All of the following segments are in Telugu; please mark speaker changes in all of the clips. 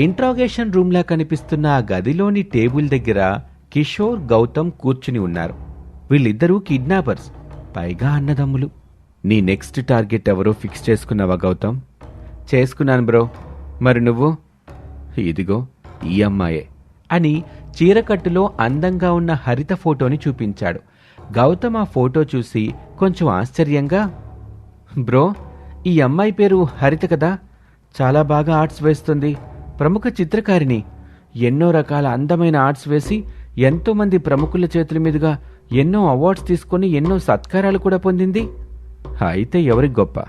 Speaker 1: ఇంట్రాగేషన్ రూమ్లా కనిపిస్తున్న ఆ గదిలోని టేబుల్ దగ్గర కిషోర్ గౌతమ్ కూర్చుని ఉన్నారు. వీళ్ళిద్దరూ కిడ్నాపర్స్ పైగా అన్నదమ్ములు. నీ నెక్స్ట్ టార్గెట్ ఎవరో ఫిక్స్ చేసుకున్నావా గౌతమ్? చేసుకున్నాను బ్రో. మరి నువ్వు? ఇదిగో ఈ అమ్మాయే అని చీరకట్టులో అందంగా ఉన్న హరిత ఫోటోని చూపించాడు. గౌతమ్ ఆ ఫోటో చూసి కొంచెం ఆశ్చర్యంగా బ్రో ఈ అమ్మాయి పేరు హరిత కదా? చాలా బాగా ఆర్ట్స్ వేస్తుంది. ప్రముఖ చిత్రకారిణి. ఎన్నో రకాల అందమైన ఆర్ట్స్ వేసి ఎంతోమంది ప్రముఖుల చేతుల మీదుగా ఎన్నో అవార్డ్స్ తీసుకొని ఎన్నో సత్కారాలు కూడా పొందింది. అయితే ఎవరికి గొప్ప?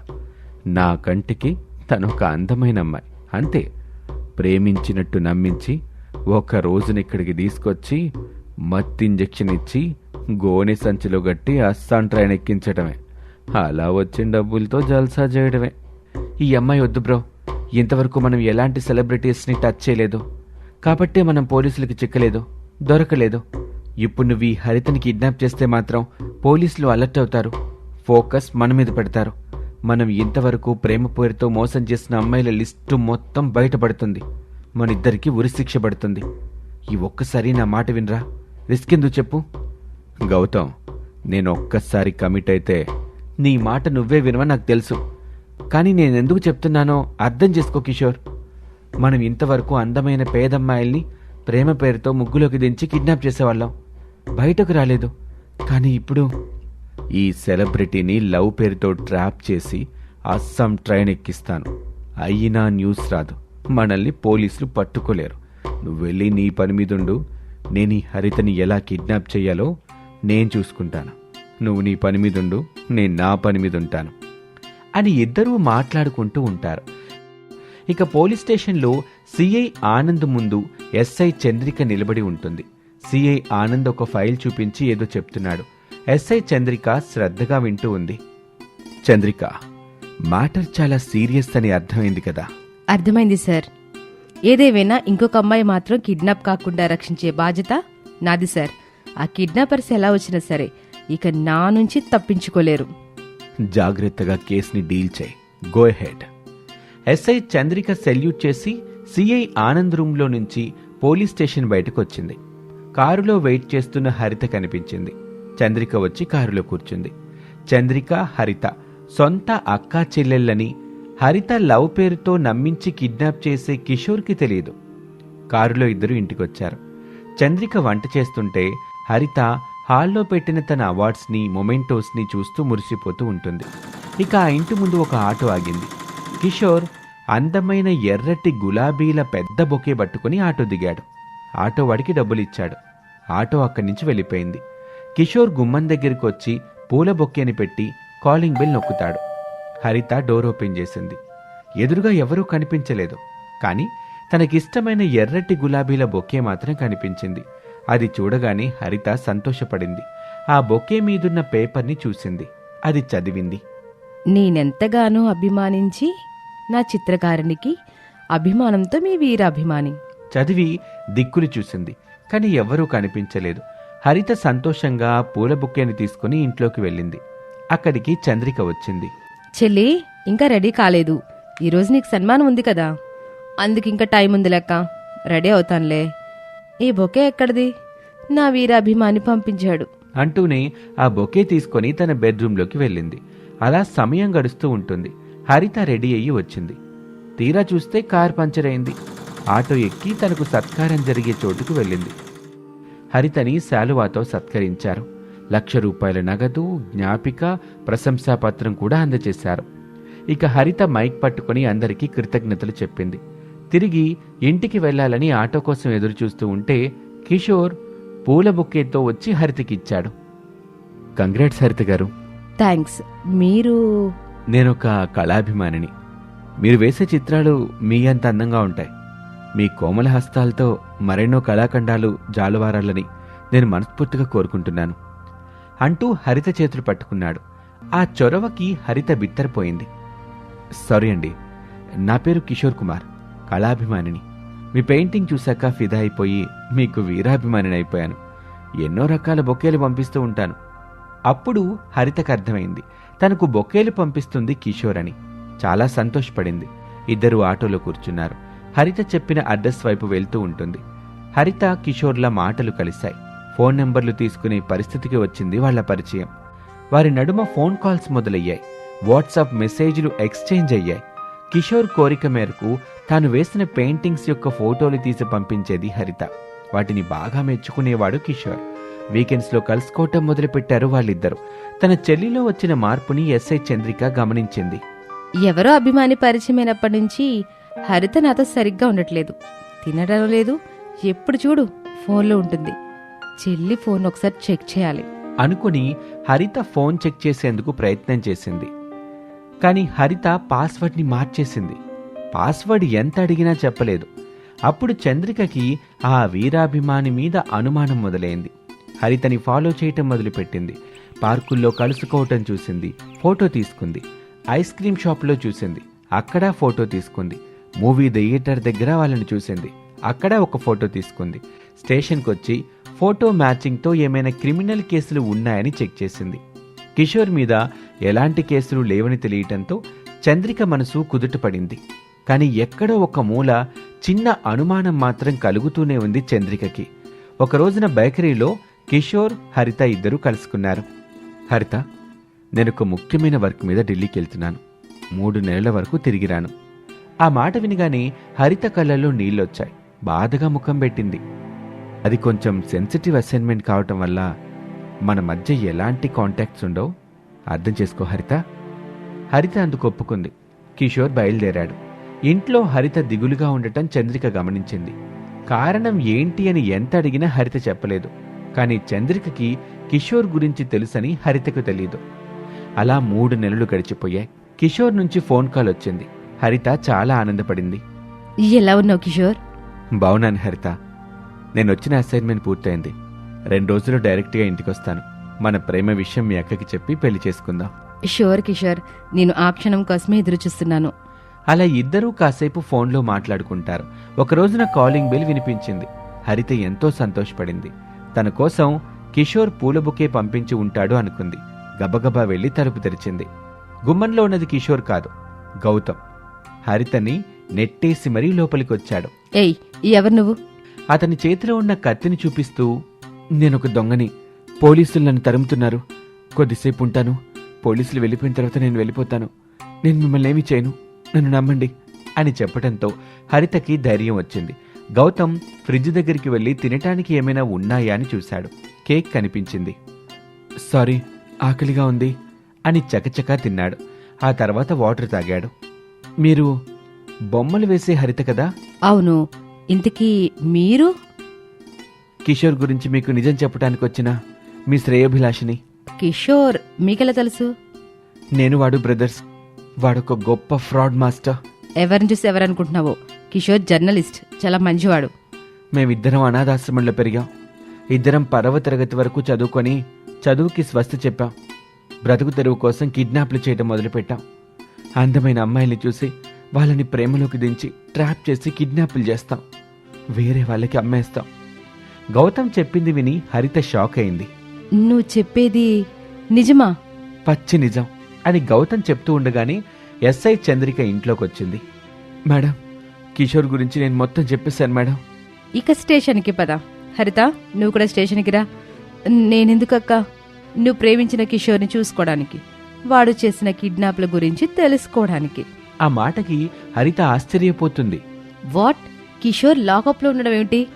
Speaker 1: నా కంటికి తను ఒక అందమైన అమ్మాయి. అంతే. ప్రేమించినట్టు నమ్మించి ఒక రోజున ఇక్కడికి తీసుకొచ్చి మత్తు ఇంజెక్షన్ ఇచ్చి గోనె సంచిలో గట్టి అస్సాం ట్రైన్ ఎక్కించడమే అలా వచ్చిన డబ్బులతో జల్సా చేయడమే ఈ అమ్మాయి వద్దు బ్రో. ఇంతవరకు మనం ఎలాంటి సెలబ్రిటీస్ని టచ్ చేయలేదు. కాబట్టే మనం పోలీసులకి చిక్కలేదు దొరకలేదు. ఇప్పుడు నువ్వు ఈ హరితని కిడ్నాప్ చేస్తే మాత్రం పోలీసులు అలర్ట్ అవుతారు ఫోకస్ మన మీద పెడతారు. మనం ఇంతవరకు ప్రేమ పేరుతో మోసం చేసిన అమ్మాయిల లిస్టు మొత్తం బయటపడుతుంది. మన ఇద్దరికి ఉరిశిక్ష పడుతుంది. ఈ ఒక్కసారి నా మాట వినరా? రిస్క్ ఎందుకు చెప్పు? గౌతమ్ నేను ఒక్కసారి కమిట్ అయితే నీ మాట నువ్వే వినవని నాకు తెలుసు. కానీ నేను ఎందుకు చెప్తున్నానో అర్థం చేసుకో కిషోర్. మనం ఇంతవరకు అందమైన పేదమ్మాయిల్ని ప్రేమ పేరుతో ముగ్గులోకి దించి కిడ్నాప్ చేసేవాళ్ళం. బయటకు రాలేదు. కానీ ఇప్పుడు ఈ సెలబ్రిటీని లవ్ పేరుతో ట్రాప్ చేసి అస్సాం ట్రైన్ ఎక్కిస్తాను. అయినా న్యూస్ రాదు. మనల్ని పోలీసులు పట్టుకోలేరు. నువ్వు వెళ్ళి నీ పని మీదుండు నేను ఈ హరితని ఎలా కిడ్నాప్ చేయాలో నేను చూసుకుంటాను. నువ్వు నీ పని మీదుండు నేను నా పని మీద ఉంటాను. అని ఇద్దరూ మాట్లాడుకుంటూ ఉంటారు. ఇక పోలీస్ స్టేషన్లో సిఐ ఆనంద్ ముందు ఎస్ఐ చంద్రిక నిలబడి ఉంటుంది. సిఐ ఆనంద్ ఒక ఫైల్ చూపించి ఏదో చెప్తున్నాడు. ఎస్ఐ చంద్రిక శ్రద్ధగా వింటూ ఉంది. చంద్రిక మ్యాటర్ చాలా సీరియస్ అని అర్థమైంది కదా?
Speaker 2: అర్థమైంది సార్. ఏదేవైనా ఇంకొక అమ్మాయి మాత్రం కిడ్నాప్ కాకుండా రక్షించే బాధ్యత నాది సార్. ఆ కిడ్నాపర్స్ ఎలా వచ్చినా సరే ఇక నా నుంచి తప్పించుకోలేరు.
Speaker 1: జాగ్రత్తగా కేసుని డీల్ చేయి. Go ahead SI Chandrika salute చేసి సిఐ ఆనంద్ రూమ్లో నుంచి పోలీస్ స్టేషన్ బయటకు వచ్చింది కారులో వెయిట్ చేస్తున్న హరిత కనిపించింది. చంద్రిక వచ్చి కారులో కూర్చుంది. చంద్రిక హరిత సొంత అక్కా చెల్లెళ్ళని హరిత లవ్ పేరుతో నమ్మించి కిడ్నాప్ చేసే కిషోర్కి తెలియదు. కారులో ఇద్దరు ఇంటికొచ్చారు. చంద్రిక వంట చేస్తుంటే హరిత హాల్లో పెట్టిన తన అవార్డ్స్ని మొమెంటోస్ని చూస్తూ మురిసిపోతూ ఉంటుంది. ఇక ఆ ఇంటి ముందు ఒక ఆటో ఆగింది. కిషోర్ అందమైన ఎర్రటి గులాబీల పెద్ద బొకే పట్టుకుని ఆటో దిగాడు. ఆటో వాడికి డబ్బులు ఇచ్చాడు ఆటో అక్కడి నుంచి వెళ్ళిపోయింది. కిషోర్ గుమ్మం దగ్గరికి వచ్చి పూల బొక్కేని పెట్టి కాలింగ్ బెల్ నొక్కుతాడు. హరిత డోర్ ఓపెన్ చేసింది. ఎదురుగా ఎవరూ కనిపించలేదు. కానీ తనకిష్టమైన ఎర్రటి గులాబీల బొక్కే మాత్రం కనిపించింది. అది చూడగానే హరిత సంతోషపడింది. ఆ బొకే మీదున్న పేపర్ని చూసింది. అది చదివింది.
Speaker 2: నేనెంతగానో అభిమానించి నా చిత్రకారునికి అభిమానంతో మీ వీరాభిమాని.
Speaker 1: చదివి దిక్కులు చూసింది. కానీ ఎవ్వరూ కనిపించలేదు. హరిత సంతోషంగా పూల బుక్కేని తీసుకుని ఇంట్లోకి వెళ్ళింది. అక్కడికి చంద్రిక వచ్చింది.
Speaker 2: చెల్లి ఇంకా రెడీ కాలేదు. ఈరోజు నీకు సన్మానం ఉంది కదా. అందుకు ఇంకా టైం ఉంది లెక్క. రెడీ అవుతానులే. ఈ బొకే ఎక్కడిది? నా వీరాభిమాని పంపించాడు.
Speaker 1: అంటూనే ఆ బొకే తీసుకొని తన బెడ్రూమ్లోకి వెళ్ళింది. అలా సమయం గడుస్తూ ఉంటుంది. హరిత రెడీ అయ్యి వచ్చింది. తీరా చూస్తే కార్ పంచర్ అయింది. ఆటో ఎక్కి తనకు సత్కారం జరిగే చోటుకు వెళ్ళింది. హరితని శాలువాతో సత్కరించారు. లక్ష రూపాయల నగదు జ్ఞాపిక ప్రశంసాపత్రం కూడా అందజేశారు. ఇక హరిత మైక్ పట్టుకుని అందరికీ కృతజ్ఞతలు చెప్పింది. తిరిగి ఇంటికి వెళ్ళాలని ఆటో కోసం ఎదురు చూస్తూ ఉంటే కిషోర్ పూల బుక్కేతో వచ్చి హరితకిచ్చాడు కంగ్రాట్స్ హరిత గారు.
Speaker 2: థ్యాంక్స్ మీరు
Speaker 1: నేనొక కళాభిమానిని. మీరు వేసే చిత్రాలు మీ అంత అందంగా ఉంటాయి. మీ కోమల హస్తాలతో మరెన్నో కళాఖండాలు జాలువారాలని నేను మనస్ఫూర్తిగా కోరుకుంటున్నాను. అంటూ హరిత చేతులు పట్టుకున్నాడు. ఆ చొరవకి హరిత బిత్తరపోయింది. సారీ అండి. నా పేరు కిషోర్ కుమార్. కళాభిమానిని. మీ పెయింటింగ్ చూశాక ఫిదా అయిపోయి మీకు వీరాభిమానిని అయిపోయాను ఎన్నో రకాల బొకేలు పంపిస్తూ ఉంటాను. అప్పుడు హరితకు అర్థమైంది. తనకు బొకేలు పంపిస్తుంది కిషోర్ అని. చాలా సంతోషపడింది. ఇద్దరు ఆటోలో కూర్చున్నారు. హరిత చెప్పిన అడ్రస్ వైపు వెళ్తూ ఉంటుంది. హరిత కిషోర్ల మాటలు కలిశాయి. ఫోన్ నెంబర్లు తీసుకునే పరిస్థితికి వచ్చింది వాళ్ళ పరిచయం. వారి నడుమ ఫోన్ కాల్స్ మొదలయ్యాయి. వాట్సాప్ మెసేజ్లు ఎక్స్చేంజ్ అయ్యాయి. కిషోర్ కోరిక మేరకు తాను వేసిన పెయింటింగ్స్ యొక్క ఫోటోలు తీసి పంపించేది హరిత. వాటిని బాగా మెచ్చుకునేవాడు కిషోర్. వీకెండ్స్లో కలుసుకోవటం మొదలుపెట్టారు వాళ్ళిద్దరు. తన చెల్లిలో వచ్చిన మార్పుని ఎస్ఐ చంద్రిక గమనించింది.
Speaker 2: ఎవరో అభిమాని పరిచయమైనప్పటి నుంచి హరిత నాతో సరిగ్గా ఉండట్లేదు. తినడం లేదు ఎప్పుడు చూడు ఫోన్లో ఉంటుంది. చెల్లి ఫోన్ ఒకసారి చెక్ చేయాలి.
Speaker 1: అనుకుని హరిత ఫోన్ చెక్ చేసేందుకు ప్రయత్నం చేసింది. కానీ హరిత పాస్వర్డ్ని మార్చేసింది. పాస్వర్డ్ ఎంత అడిగినా చెప్పలేదు. అప్పుడు చంద్రికకి ఆ వీరాభిమాని మీద అనుమానం మొదలైంది. హరితని ఫాలో చేయటం మొదలుపెట్టింది. పార్కుల్లో కలుసుకోవటం చూసింది. ఫోటో తీసుకుంది. ఐస్ క్రీమ్ షాప్లో చూసింది. అక్కడ ఫోటో తీసుకుంది. మూవీ థియేటర్ దగ్గర వాళ్ళని చూసింది. అక్కడ ఒక ఫోటో తీసుకుంది. స్టేషన్కి వచ్చి ఫోటో మ్యాచింగ్తో ఏమైనా క్రిమినల్ కేసులు ఉన్నాయని చెక్ చేసింది. కిషోర్ మీద ఎలాంటి కేసులు లేవని తెలియటంతో చంద్రిక మనసు కుదుటపడింది. కానీ ఎక్కడో ఒక మూల చిన్న అనుమానం మాత్రం కలుగుతూనే ఉంది చంద్రికకి. ఒక రోజున బేకరీలో కిషోర్ హరిత ఇద్దరూ కలుసుకున్నారు. హరిత నేను ఒక ముఖ్యమైన వర్క్ మీద ఢిల్లీకి వెళ్తున్నాను మూడు నెలల వరకు తిరిగిరాను. ఆ మాట వినగానే హరిత కళ్ళల్లో నీళ్ళొచ్చాయి. బాధగా ముఖం పెట్టింది. అది కొంచెం సెన్సిటివ్ అసైన్మెంట్ కావటం వల్ల మన మధ్య ఎలాంటి కాంటాక్ట్స్ ఉండవు. అర్థం చేసుకో హరిత. హరిత అందుకు ఒప్పుకుంది. కిషోర్ బయలుదేరాడు. ఇంట్లో హరిత దిగులుగా ఉండటం చంద్రిక గమనించింది. కారణం ఏంటి అని ఎంత అడిగినా హరిత చెప్పలేదు. కానీ చంద్రికకి కిషోర్ గురించి తెలుసని హరితకు తెలియదు అలా మూడు నెలలు గడిచిపోయాయి. కిషోర్ నుంచి ఫోన్ కాల్ వచ్చింది. హరిత చాలా ఆనందపడింది.
Speaker 2: ఎలా ఉన్నావు కిషోర్?
Speaker 1: బావునాను హరిత. నేను వచ్చిన అసైన్మెంట్ పూర్తయింది. రెండు రోజులు డైరెక్ట్గా ఇంటికి వస్తాను మన ప్రేమ విషయం మీ అక్కకి చెప్పి పెళ్ళి చేసుకుందాం.
Speaker 2: షూర్ కిషోర్. నేను ఆ క్షణం కోసమే ఎదురు చూస్తున్నాను
Speaker 1: అలా ఇద్దరూ కాసేపు ఫోన్లో మాట్లాడుకుంటారు. ఒక రోజున కాలింగ్ బెల్ వినిపించింది. హరిత ఎంతో సంతోషపడింది. తన కోసం కిషోర్ పూల బుకే పంపించి ఉంటాడు అనుకుంది. గబగబా వెళ్ళి తలుపు తెరిచింది. గుమ్మంలో ఉన్నది కిషోర్ కాదు గౌతమ్. హరితని నెట్టేసి మరీ లోపలికొచ్చాడు.
Speaker 2: ఏయ్ ఎవరు నువ్వు?
Speaker 1: అతని చేతిలో ఉన్న కత్తిని చూపిస్తూ నేనొక దొంగని. పోలీసులు నన్ను తరుముతున్నారు. కొద్దిసేపు ఉంటాను. పోలీసులు వెళ్ళిపోయిన తర్వాత నేను వెళ్ళిపోతాను. నేను మిమ్మల్ని ఏమీ చేయను. నన్ను నమ్మండి అని చెప్పడంతో హరితకి ధైర్యం వచ్చింది. గౌతమ్ ఫ్రిడ్జ్ దగ్గరికి వెళ్ళి తినటానికి ఏమైనా ఉన్నాయా అని చూశాడు. కేక్ కనిపించింది. సారీ ఆకలిగా ఉంది అని చకచకా తిన్నాడు. ఆ తర్వాత వాటర్ తాగాడు. మీరు బొమ్మలు వేసే హరిత కదా?
Speaker 2: అవును. ఇంతకీ మీరు?
Speaker 1: కిషోర్ గురించి మీకు నిజం చెప్పడానికి వచ్చిన మీ శ్రేయోభిలాషిని.
Speaker 2: కిషోర్ మీకెలా తెలుసు?
Speaker 1: నేను వాడు బ్రదర్స్ వాడొక గొప్ప ఫ్రాడ్ మాస్టర్.
Speaker 2: ఎవరిని చూసి ఎవరనుకుంటున్నావో? కిషోర్ జర్నలిస్ట్ చాలా మంచివాడు.
Speaker 1: మేమిద్దరం అనాథాశ్రమంలో పెరిగాం. ఇద్దరం పదవ తరగతి వరకు చదువుకొని చదువుకి స్వస్తి చెప్పాం. బ్రతుకు తెరువు కోసం కిడ్నాప్లు చేయడం మొదలుపెట్టాం. అందమైన అమ్మాయిల్ని చూసి వాళ్ళని ప్రేమలోకి దించి ట్రాప్ చేసి కిడ్నాప్లు చేస్తాం. వేరే వాళ్ళకి అమ్మేస్తాం. గౌతమ్ చెప్పింది విని హరిత షాక్ అయింది.
Speaker 2: నువ్వు చెప్పేది నిజమా?
Speaker 1: పచ్చి నిజం. అని గౌతమ్ చెప్తూ ఉండగానే ఎస్ఐ చంద్రిక ఇంట్లోకి వచ్చింది మేడం. కిషోర్ గురించి నేను మొత్తం చెప్పేశాను మేడం.
Speaker 2: ఇక స్టేషన్కి పద. హరిత నువ్వు కూడా స్టేషన్కి రా. నేనెందుకు అక్క నువ్వు ప్రేమించిన కిషోర్ని చూసుకోవడానికి వాడు చేసిన కిడ్నాప్ల గురించి తెలుసుకోవడానికి.
Speaker 1: ఆ మాటకి హరిత ఆశ్చర్యపోతుంది.
Speaker 2: వాట్? కిషోర్ లాకప్లో ఉండడం ఏమిటి?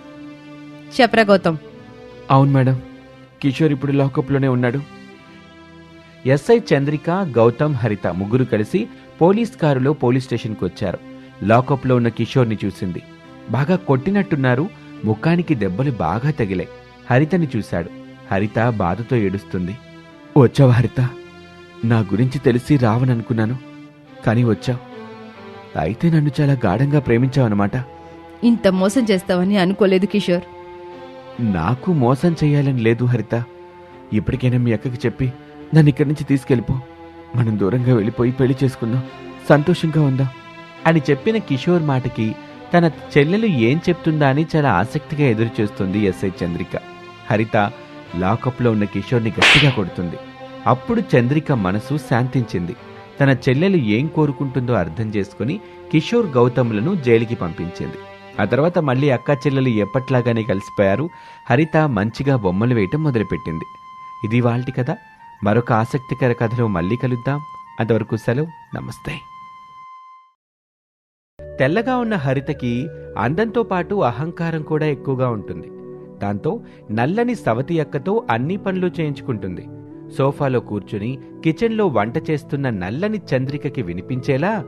Speaker 2: చెప్పరా గౌతమ్.
Speaker 1: అవును మేడం. కిషోర్ ఇప్పుడు లాకప్లోనే ఉన్నాడు. ఎస్ఐ చంద్రిక గౌతమ్ హరిత ముగ్గురు కలిసి పోలీస్ కారులో పోలీస్ స్టేషన్కి వచ్చారు. లాకప్లో ఉన్న కిషోర్ని చూసింది. బాగా కొట్టినట్టున్నారు. ముఖానికి దెబ్బలు బాగా తగిలాయి. హరితని చూశాడు. హరిత బాధతో ఏడుస్తుంది. వచ్చావా హరిత? నా గురించి తెలిసి రావననుకున్నాను. కానీ వచ్చావు. అయితే నన్ను చాలా గాఢంగా ప్రేమించావన్నమాట
Speaker 2: ఇంత మోసం చేస్తావని అనుకోలేదు కిషోర్.
Speaker 1: నాకు మోసం చేయాలని లేదు హరిత. ఇప్పటికైనా మీ అక్కకి చెప్పి నన్ను ఇక్కడి నుంచి తీసుకెళ్ళిపో. మనం దూరంగా వెళ్ళిపోయి పెళ్ళి చేసుకుందాం. సంతోషంగా ఉందా. అని చెప్పిన కిషోర్ మాటకి తన చెల్లెలు ఏం చెప్తుందా అని చాలా ఆసక్తిగా ఎదురు చూస్తుంది ఎస్ఐ చంద్రిక. హరిత లాకప్లో ఉన్న కిషోర్ని గట్టిగా కొడుతుంది. అప్పుడు చంద్రిక మనసు శాంతించింది. తన చెల్లెలు ఏం కోరుకుంటుందో అర్థం చేసుకుని కిషోర్ గౌతములను జైలుకి పంపించింది. ఆ తర్వాత మళ్ళీ అక్క చెల్లెలు ఎప్పట్లాగానే కలిసిపోయారు. హరిత మంచిగా బొమ్మలు వేయటం మొదలుపెట్టింది. ఇది వాళ్ళటి కథ మరొక ఆసక్తికర కథలో మళ్ళీ కలుద్దాం. అంతవరకు సెలవు నమస్తే. తెల్లగా ఉన్న హరితకి అందంతో పాటు అహంకారం కూడా ఎక్కువగా ఉంటుంది. దాంతో నల్లని సవతి అక్కతో అన్ని పనులు చేయించుకుంటుంది. సోఫాలో కూర్చుని కిచెన్లో వంట చేస్తున్న నల్లని చంద్రికకి వినిపించేలా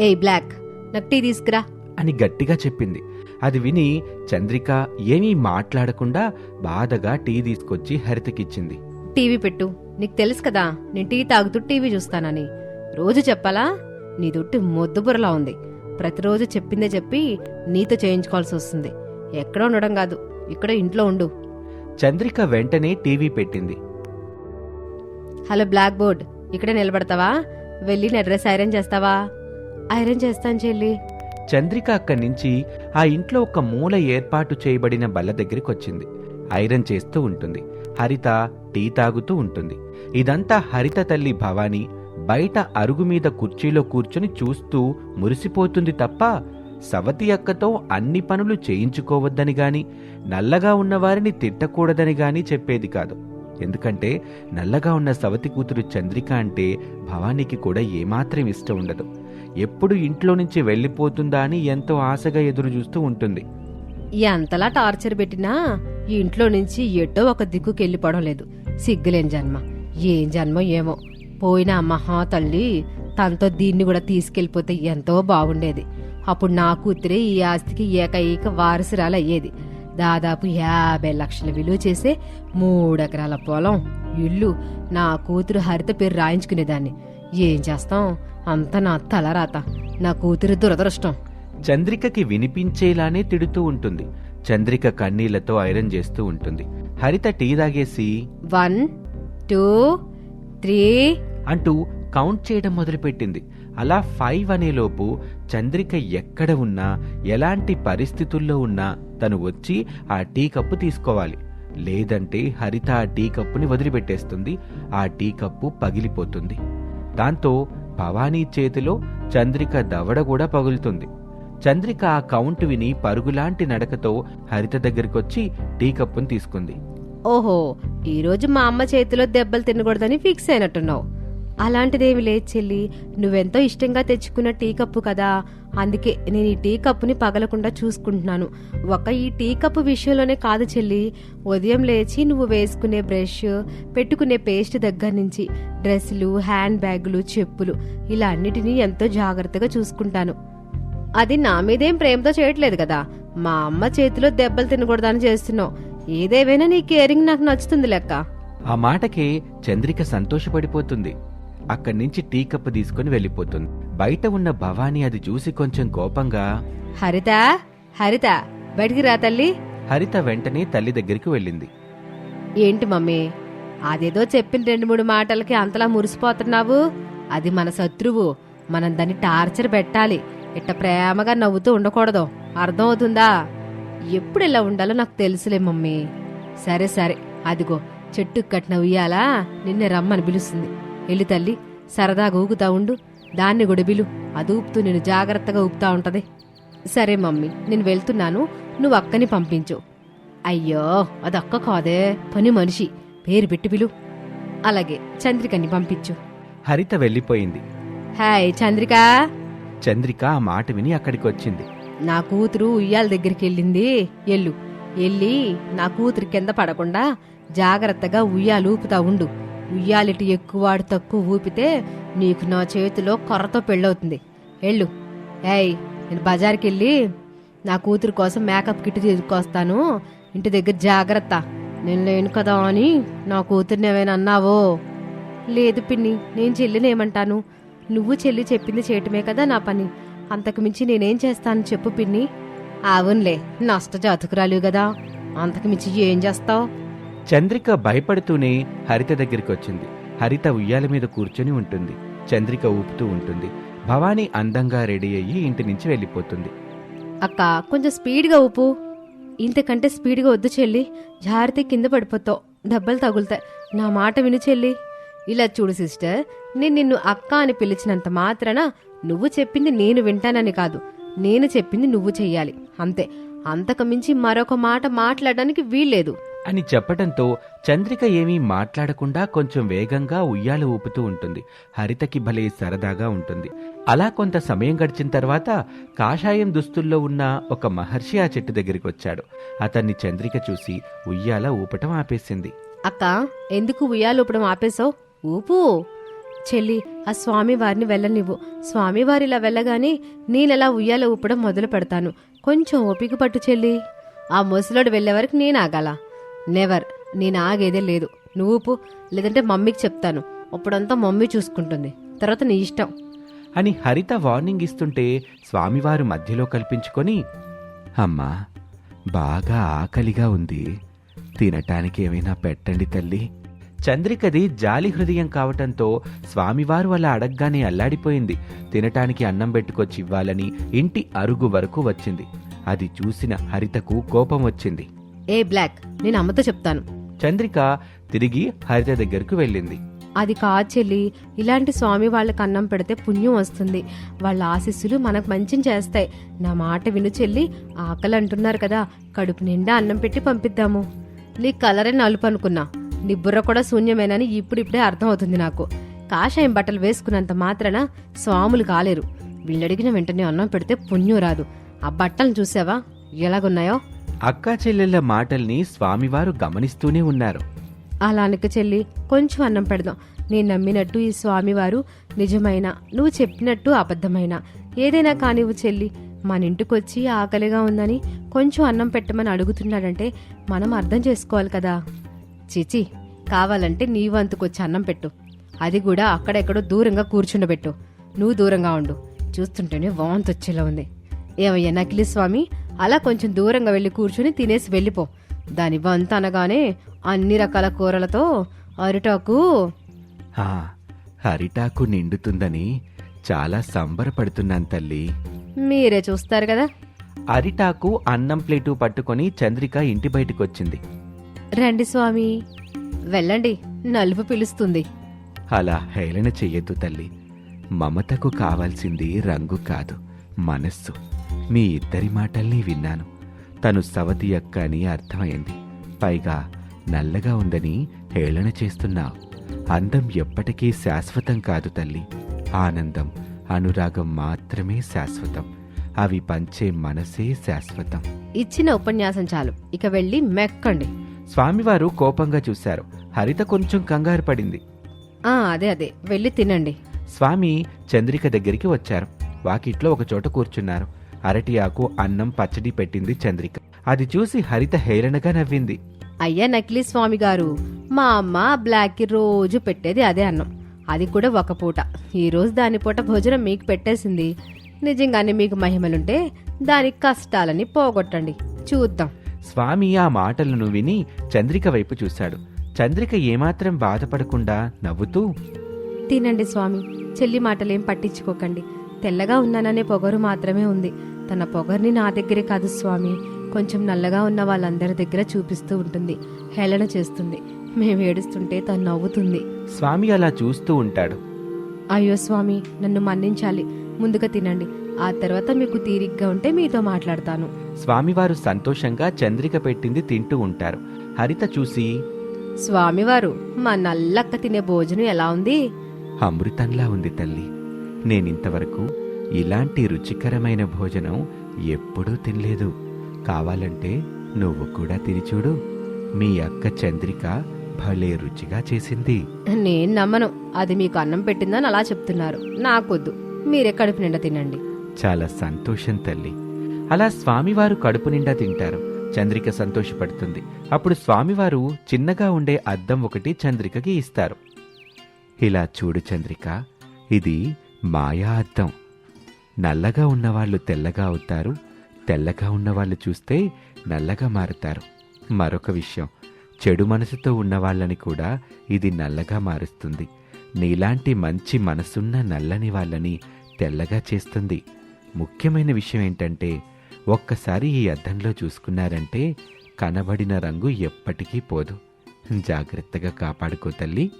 Speaker 2: ఏయ్ బ్లాక్ నాకు టీ తీసుకురా.
Speaker 1: అని గట్టిగా చెప్పింది. అది విని చంద్రిక ఏమీ మాట్లాడకుండా బాధగా టీ తీసుకొచ్చి హరితకిచ్చింది.
Speaker 2: టీవీ పెట్టు. నీకు తెలుసు కదా నేను టీ తాగుతూ టీవీ చూస్తానని. రోజు చెప్పాలా? నీ దొట్టి మొద్దు బుర్రలా ఉంది. ప్రతిరోజు చెప్పిందే చెప్పి నీతో చేయించుకోవాల్సి వస్తుంది. ఎక్కడ ఉండడం కాదు ఇక్కడ ఇంట్లో ఉండు.
Speaker 1: చంద్రిక వెంటనే టీవీ పెట్టింది.
Speaker 2: Hello blackboard. ఇక్కడే నిలబడతావా? వెళ్ళి నా డ్రెస్ ఐరన్ చేస్తావా? ఐరన్ చేస్తాను చెల్లి.
Speaker 1: చంద్రిక అక్కడి నుంచి ఆ ఇంట్లో ఒక మూల ఏర్పాటు చేయబడిన బల్ల దగ్గరికి వచ్చింది. ఐరన్ చేస్తూ ఉంటుంది. హరిత టీ తాగుతూ ఉంటుంది. ఇదంతా హరిత తల్లి భవాని బయట అరుగు మీద కుర్చీలో కూర్చుని చూస్తూ మురిసిపోతుంది తప్ప సవతి అక్కతో అన్ని పనులు చేయించుకోవద్దని గాని నల్లగా ఉన్నవారిని తిట్టకూడదని గాని చెప్పేది కాదు. ఎందుకంటే నల్లగా ఉన్న సవతి కూతురు చంద్రిక అంటే భవానీకి కూడా ఏమాత్రం ఇష్టం ఉండదు. ఎప్పుడు ఇంట్లో నుంచి వెళ్ళిపోతుందా అని ఎంతో ఆశగా ఎదురు చూస్తూ ఉంటుంది.
Speaker 2: ఎంతలా టార్చర్ పెట్టినా ఇంట్లో నుంచి ఎటో ఒక దిక్కుకి వెళ్ళిపోవడం లేదు సిగ్గులేని జన్మ. ఏం జన్మ ఏమో. పోయిన మహా తల్లి తనతో దీన్ని కూడా తీసుకెళ్ళిపోతే ఎంతో బాగుండేది. అప్పుడు నా కూతురే ఈ ఆస్తికి ఏకైక వారసురాలు అయ్యేది దాదాపు యాభై లక్షల విలువ చేసే మూడెకరాల పొలం ఇల్లు నా కూతురు హరిత పేరు రాయించుకునేదాన్ని. ఏం చేస్తాం? అంత నా తలరాత. నా కూతురు దురదృష్టం.
Speaker 1: చంద్రికకి వినిపించేలానే తిడుతూ ఉంటుంది. చంద్రిక కన్నీళ్ళతో ఐరన్ చేస్తూ ఉంటుంది. హరిత టీ తాగేసి
Speaker 2: వన్ టూ త్రీ
Speaker 1: అంటూ కౌంట్ చేయడం మొదలుపెట్టింది. అలా ఫైవ్ అనేలోపు చంద్రిక ఎక్కడ ఉన్నా ఎలాంటి పరిస్థితుల్లో ఉన్నా తను వచ్చి ఆ టీ కప్పు తీసుకోవాలి. లేదంటే హరిత ఆ టీ కప్పుని వదిలిపెట్టేస్తుంది. ఆ టీ కప్పు పగిలిపోతుంది. దాంతో భవానీ చేతిలో చంద్రిక దవడ కూడా పగులుతుంది. చంద్రిక ఆ కౌంట్ విని పరుగులాంటి నడకతో హరిత దగ్గరికొచ్చి టీ కప్పును తీసుకుంది.
Speaker 2: ఓహో ఈరోజు మా అమ్మ చేతిలో దెబ్బలు తినకూడదని ఫిక్స్ అయినట్టున్నావు. అలాంటిదేమి లేదు చెల్లి నువ్వెంతో ఇష్టంగా తెచ్చుకున్న టీ కప్పు కదా. అందుకే నేను ఈ టీ కప్పుని పగలకుండా చూసుకుంటున్నాను. ఒక ఈ టీ కప్పు విషయంలోనే కాదు చెల్లి ఉదయం లేచి నువ్వు వేసుకునే బ్రష్ పెట్టుకునే పేస్ట్ దగ్గర నుంచి డ్రెస్సులు హ్యాండ్ బ్యాగులు చెప్పులు ఇలా అన్నిటినీ ఎంతో జాగ్రత్తగా చూసుకుంటాను. అది నా మీదేం ప్రేమతో చేయట్లేదు కదా. మా అమ్మ చేతిలో దెబ్బలు తినకూడదని చేస్తున్నావు. ఏదేవైనా నీ కేరింగ్ నాకు నచ్చుతుంది లెక్క.
Speaker 1: ఆ మాటకే చంద్రిక సంతోషపడిపోతుంది. అక్కడి నుంచి టీ కప్పు తీసుకుని వెళ్ళిపోతుంది. బయట ఉన్న భవానీ అది చూసి కొంచెం కోపంగా
Speaker 2: హరిత హరిత బయటికి రా తల్లి.
Speaker 1: హరిత వెంటనే తల్లి దగ్గరికి వెళ్ళింది.
Speaker 2: ఏంటి మమ్మీ అదేదో చెప్పిన రెండు మూడు మాటలకి అంతలా మురిసిపోతున్నావు? అది మన శత్రువు మనం దాన్ని టార్చర్ పెట్టాలి. ఇట్ట ప్రేమగా నవ్వుతూ ఉండకూడదు. అర్థం అవుతుందా? ఎప్పుడు ఇలా ఉండాలో నాకు తెలుసులే మమ్మీ. సరే సరే. అదిగో చెట్టుకు కట్టిన ఉయ్యాలా నిన్నే రమ్మని పిలుస్తుంది. వెళ్ళి తల్లి సరదాగా ఊగుతా ఉండు. దాన్ని కూడా పిలు. అది ఊపుతూ నేను జాగ్రత్తగా ఊపుతా ఉంటది. సరే మమ్మీ నేను వెళ్తున్నాను. నువ్వు అక్కని పంపించు. అయ్యో అది అక్క కాదే. పని మనిషి. పేరు పెట్టి పిలు. అలాగే చంద్రికని పంపించు.
Speaker 1: హరిత వెళ్ళిపోయింది.
Speaker 2: హాయ్ చంద్రిక.
Speaker 1: చంద్రిక ఆ మాట విని అక్కడికి వచ్చింది.
Speaker 2: నా కూతురు ఉయ్యాల దగ్గరికి వెళ్ళింది. ఎల్లు ఎల్లి నా కూతురు కింద పడకుండా జాగ్రత్తగా ఉయ్యాలు ఊపుతా ఉండు. ఉయ్యాలిటి ఎక్కువ వాడు తక్కువ ఊపితే నీకు నా చేతిలో కొర్రతో పెళ్ళవుతుంది. ఎల్లు ఏయ్ నేను బజార్కి వెళ్ళి నా కూతురు కోసం మేకప్ కిట్ తీసుకొస్తాను. ఇంటి దగ్గర జాగ్రత్త. నేను లేను కదా అని నా కూతుర్ని ఏమైనా అన్నావో? లేదు పిన్ని నేను చెల్లినేమంటాను నువ్వు చెల్లి చెప్పింది చేయటమే కదా నా పని. అంతకు మించి నేనేం చేస్తాను చెప్పు పిన్ని. అవునులే నష్ట జాతకురాలు కదా. అంతకు మించి ఏం చేస్తావు?
Speaker 1: చంద్రిక భయపడుతూనే హరిత దగ్గరికి వచ్చింది హరిత ఉయ్యాల మీద కూర్చొని ఉంటుంది. చంద్రిక ఊపుతూ ఉంటుంది. భవానీ అందంగా రెడీ అయ్యి ఇంటి నుంచి వెళ్ళిపోతుంది.
Speaker 2: అక్క కొంచెం స్పీడ్గా ఊపు. ఇంతకంటే స్పీడ్గా వద్దు చెల్లి. జారితే కింద పడిపోతావు. దెబ్బలు తగులుతాయి. నా మాట విను చెల్లి. ఇలా చూడు సిస్టర్ నేను నిన్ను అక్క అని పిలిచినంత మాత్రాన నువ్వు చెప్పింది నేను వింటానని కాదు. నేను చెప్పింది నువ్వు చెయ్యాలి. అంతే. అంతకు మించి మరొక మాట మాట్లాడడానికి వీల్లేదు.
Speaker 1: అని చెప్పటంతో చంద్రిక ఏమీ మాట్లాడకుండా కొంచెం వేగంగా ఉయ్యాల ఊపుతూ ఉంటుంది. హరితకి భలే సరదాగా ఉంటుంది. అలా కొంత సమయం గడిచిన తర్వాత కాషాయం దుస్తుల్లో ఉన్న ఒక మహర్షి ఆ చెట్టు దగ్గరికి వచ్చాడు. అతన్ని చంద్రిక చూసి ఉయ్యాల ఊపటం ఆపేసింది.
Speaker 2: అక్క ఎందుకు ఉయ్యాలూపడం ఆపేశావు? ఊపు. చెల్లి ఆ స్వామి వారిని వెళ్ళనివ్వు. స్వామివారి ఇలా వెళ్ళగానే నేనెలా ఉయ్యాల ఊపడం మొదలు పెడతాను. కొంచెం ఓపిక పట్టు చెల్లి. ఆ ముసలోడు వెళ్ళే వరకు నేను ఆగాల. నెవర్ నేను ఆగేదే లేదు. నువ్వు ఊపు. లేదంటే మమ్మీకి చెప్తాను. అప్పుడంతా మమ్మీ చూసుకుంటుంది. తర్వాత నీ ఇష్టం.
Speaker 1: అని హరిత వార్నింగ్ ఇస్తుంటే స్వామివారు మధ్యలో కల్పించుకొని అమ్మా బాగా ఆకలిగా ఉంది. తినటానికి ఏమైనా పెట్టండి తల్లి. చంద్రికది జాలి హృదయం కావటంతో స్వామివారు అలా అడగ్గానే అల్లాడిపోయింది. తినటానికి అన్నం పెట్టుకొచ్చి ఇవ్వాలని ఇంటి అరుగు వరకు వచ్చింది. అది చూసిన హరితకు కోపం వచ్చింది.
Speaker 2: ఏ బ్లాక్ నేను అమ్మతో చెప్తాను.
Speaker 1: చంద్రిక తిరిగి హరిత దగ్గరకు వెళ్ళింది.
Speaker 2: అది కాదు చెల్లి ఇలాంటి స్వామి వాళ్ళకి అన్నం పెడితే పుణ్యం వస్తుంది. వాళ్ళ ఆశీస్సులు మనకు మంచిని చేస్తాయి. నా మాట విను చెల్లి ఆకలి అంటున్నారు కదా కడుపు నిండా అన్నం పెట్టి పంపిద్దాము. నీ కలరే నలుపు అనుకున్నా. నీ బుర్ర కూడా శూన్యమేనని ఇప్పుడిప్పుడే అర్థమవుతుంది నాకు. కాషాయం బట్టలు వేసుకున్నంత మాత్రాన స్వాములు కాలేరు. వీళ్ళడిగిన వెంటనే అన్నం పెడితే పుణ్యం రాదు. ఆ బట్టలను చూసావా? ఎలాగున్నాయో?
Speaker 1: అక్కా చెల్లెళ్ళ మాటల్ని స్వామివారు గమనిస్తూనే ఉన్నారు.
Speaker 2: అలా అనక చెల్లి కొంచెం అన్నం పెడదాం. నేను నమ్మినట్టు ఈ స్వామివారు నిజమైన నువ్వు చెప్పినట్టు అబద్ధమైన. ఏదైనా కానివ్వు చెల్లి మన ఇంటికొచ్చి ఆకలిగా ఉందని కొంచెం అన్నం పెట్టమని అడుగుతున్నాడంటే మనం అర్థం చేసుకోవాలి కదా. చిచి కావాలంటే నీ వంతుకొచ్చి అన్నం పెట్టు. అది కూడా అక్కడెక్కడో దూరంగా కూర్చుండబెట్టు. నువ్వు దూరంగా ఉండు. చూస్తుంటేనే వాంతి వచ్చేలా ఉంది. ఏమయ్యా నకిలీ స్వామి? అలా కొంచెం దూరంగా వెళ్ళి కూర్చుని తినేసి వెళ్ళిపో. దాని వంత అనగానే అన్ని రకాల కూరలతో అరిటాకు.
Speaker 1: ఆ, హరిటాకు నిండుతుందని చాలా సంబరపడుతున్నాను తల్లి.
Speaker 2: మీరే చూస్తారు కదా.
Speaker 1: అరిటాకు అన్నం ప్లేటు పట్టుకొని చంద్రిక ఇంటి బయటికొచ్చింది.
Speaker 2: రండి స్వామి. వెళ్ళండి నలుపు పిలుస్తుంది.
Speaker 1: అలా హేళన చెయ్యొద్దు తల్లి. మమతకు కావాల్సింది రంగు కాదు మనస్సు. మీ ఇద్దరి మాటల్ని విన్నాను. తను సవతి అక్క అని అర్థమైంది. పైగా నల్లగా ఉందని హేళన చేస్తున్నావు. అందం ఎప్పటికీ శాశ్వతం కాదు తల్లి. ఆనందం అనురాగం మాత్రమే శాశ్వతం. అవి పంచే మనసే శాశ్వతం.
Speaker 2: ఇచ్చిన ఉపన్యాసం చాలు. ఇక వెళ్ళి మెక్కండి.
Speaker 1: స్వామివారు కోపంగా చూశారు. హరిత కొంచెం కంగారు పడింది.
Speaker 2: ఆ అదే అదే. వెళ్ళి తినండి.
Speaker 1: స్వామి చంద్రిక దగ్గరికి వచ్చారు. వాకిట్లో ఒక చోట కూర్చున్నారు. అరటి ఆకు అన్నం పచ్చడి పెట్టింది చంద్రిక. అది చూసి హరిత హేళనగా నవ్వింది.
Speaker 2: అయ్యా నకిలీ స్వామి గారు మా అమ్మ బ్లాక్కి రోజు పెట్టేది అదే అన్నం. అది కూడా ఒక పూట. ఈ రోజు దాని పూట భోజనం మీకు పెట్టేసింది. నిజంగానే మీకు మహిమలుంటే దానికి కష్టాలని పోగొట్టండి. చూద్దాం.
Speaker 1: స్వామి ఆ మాటలను విని చంద్రిక వైపు చూశాడు. చంద్రిక ఏమాత్రం బాధపడకుండా నవ్వుతూ
Speaker 2: తినండి స్వామి చెల్లి మాటలేం పట్టించుకోకండి. తెల్లగా ఉన్నాననే పొగరు మాత్రమే ఉంది. తన పొగర్ని నా దగ్గరే కాదు స్వామి. కొంచెం నల్లగా ఉన్న వాళ్ళందరి దగ్గర చూపిస్తూ ఉంటుంది. హేళన చేస్తుంది. మేము ఏడుస్తుంటే తను నవ్వుతుంది.
Speaker 1: స్వామి అలా చూస్తూ ఉంటాడు.
Speaker 2: అయ్యో స్వామి నన్ను మన్నించాలి. ముందుగా తినండి. ఆ తర్వాత మీకు తీరిగ్గా ఉంటే మీతో మాట్లాడతాను.
Speaker 1: స్వామివారు సంతోషంగా చంద్రిక పెట్టింది తింటూ ఉంటారు. హరిత చూసి
Speaker 2: స్వామివారు మా నల్లక్క తినే భోజనం ఎలా ఉంది?
Speaker 1: అమృతంలా ఉంది తల్లి. నేనింతవరకు ఇలాంటి రుచికరమైన భోజనం ఎప్పుడూ తినలేదు. కావాలంటే నువ్వు కూడా తిని చూడు. మీ అక్క చంద్రిక భలే రుచిగా చేసింది.
Speaker 2: నేను నమ్మను. అది మీకు అన్నం పెట్టిందని అలా చెప్తున్నారు. నాకొద్దు. మీరే కడుపు నిండా తినండి.
Speaker 1: చాలా సంతోషం తల్లి. అలా స్వామివారు కడుపు నిండా తింటారు. చంద్రిక సంతోషపడుతుంది. అప్పుడు స్వామివారు చిన్నగా ఉండే అద్దం ఒకటి చంద్రికకి ఇస్తారు. ఇలా చూడు చంద్రిక ఇది మాయా అద్దం. నల్లగా ఉన్నవాళ్ళు తెల్లగా అవుతారు. తెల్లగా ఉన్నవాళ్ళు చూస్తే నల్లగా మారుతారు. మరొక విషయం చెడు మనసుతో ఉన్నవాళ్ళని కూడా ఇది నల్లగా మారుస్తుంది. నీలాంటి మంచి మనసున్న నల్లని వాళ్ళని తెల్లగా చేస్తుంది. ముఖ్యమైన విషయం ఏంటంటే ఒక్కసారి ఈ అద్దంలో చూసుకున్నారంటే కనబడిన రంగు ఎప్పటికీ పోదు. జాగ్రత్తగా కాపాడుకో తల్లి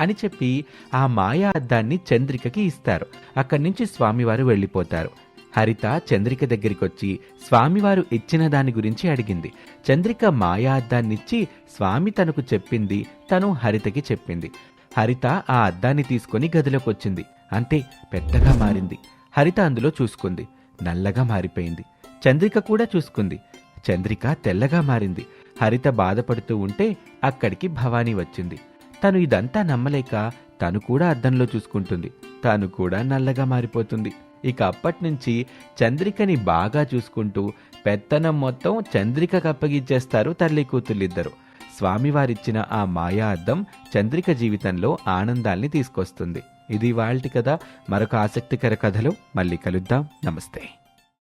Speaker 1: అని చెప్పి ఆ మాయా అద్దాన్ని చంద్రికకి ఇస్తారు. అక్కడి నుంచి స్వామివారు వెళ్ళిపోతారు. హరిత చంద్రిక దగ్గరికొచ్చి స్వామివారు ఇచ్చిన దాని గురించి అడిగింది. చంద్రిక మాయా అద్దాన్నిచ్చి స్వామి తనకు చెప్పింది తను హరితకి చెప్పింది. హరిత ఆ అద్దాన్ని తీసుకొని గదిలోకొచ్చింది. అంతే పెద్దగా మారింది. హరిత అందులో చూసుకుంది. నల్లగా మారిపోయింది. చంద్రిక కూడా చూసుకుంది. చంద్రిక తెల్లగా మారింది. హరిత బాధపడుతూ ఉంటే అక్కడికి భవానీ వచ్చింది. తను ఇదంతా నమ్మలేక తను కూడా అద్దంలో చూసుకుంటుంది. తాను కూడా నల్లగా మారిపోతుంది. ఇక అప్పట్నుంచి చంద్రికని బాగా చూసుకుంటూ పెత్తనం మొత్తం చంద్రికకు కప్పగించేస్తారు తల్లి కూతుళ్ళిద్దరు. స్వామివారిచ్చిన ఆ మాయా అద్దం చంద్రిక జీవితంలో ఆనందాల్ని తీసుకొస్తుంది. ఇది వాళ్ళటి కథ. మరొక ఆసక్తికర కథలో మళ్ళీ కలుద్దాం. నమస్తే.